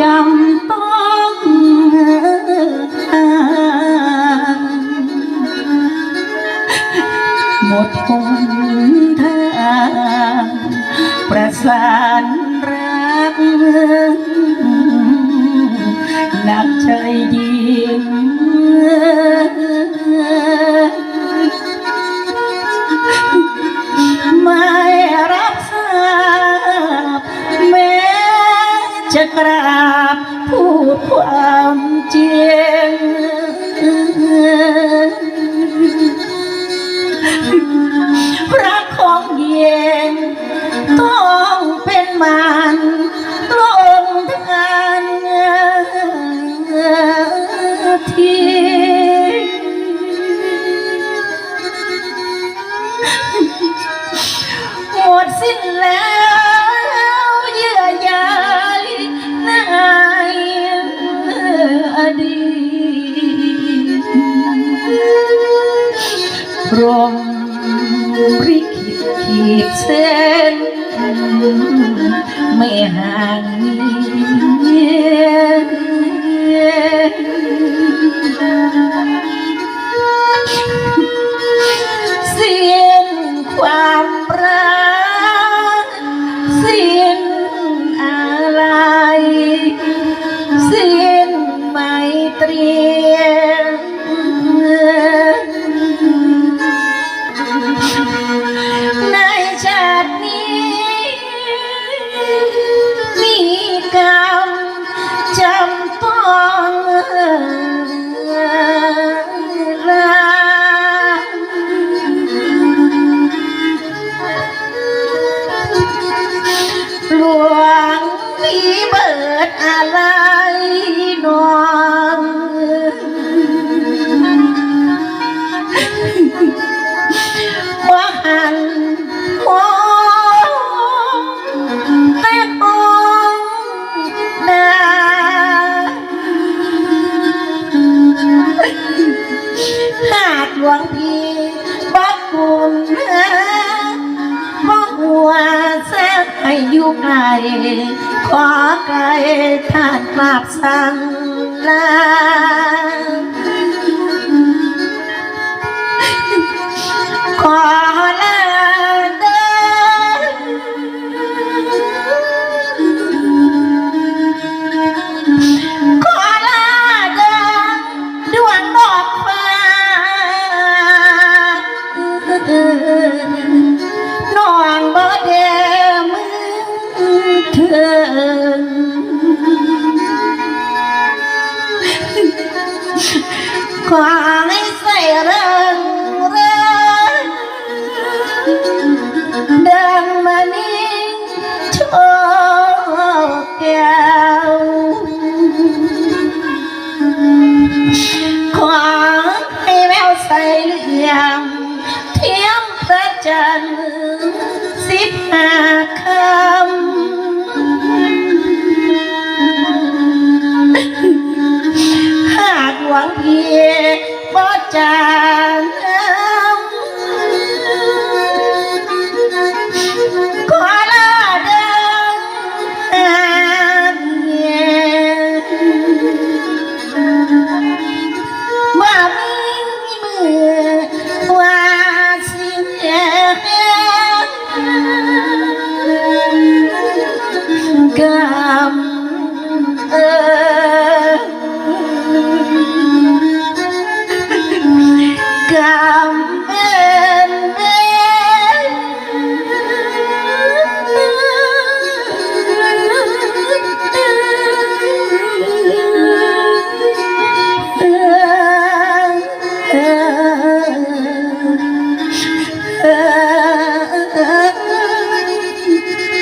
จำต้องห่าหมดหนทางประสานรักหนักใจยิ่ง จะกราบพูดความจริงพระของเย็นต้องเป็นมันตรงทางที่หมดสิ้นแล้ว ในอดีตพรมริขิตขีดเส้น ไม่ห่างเยีย อยู่ไกล ขอไกลท่านกราบสั่งลา ขอให้ใส่เริงเริงดังมานิ่งโชคแก้ว พี่บ่จา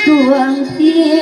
断线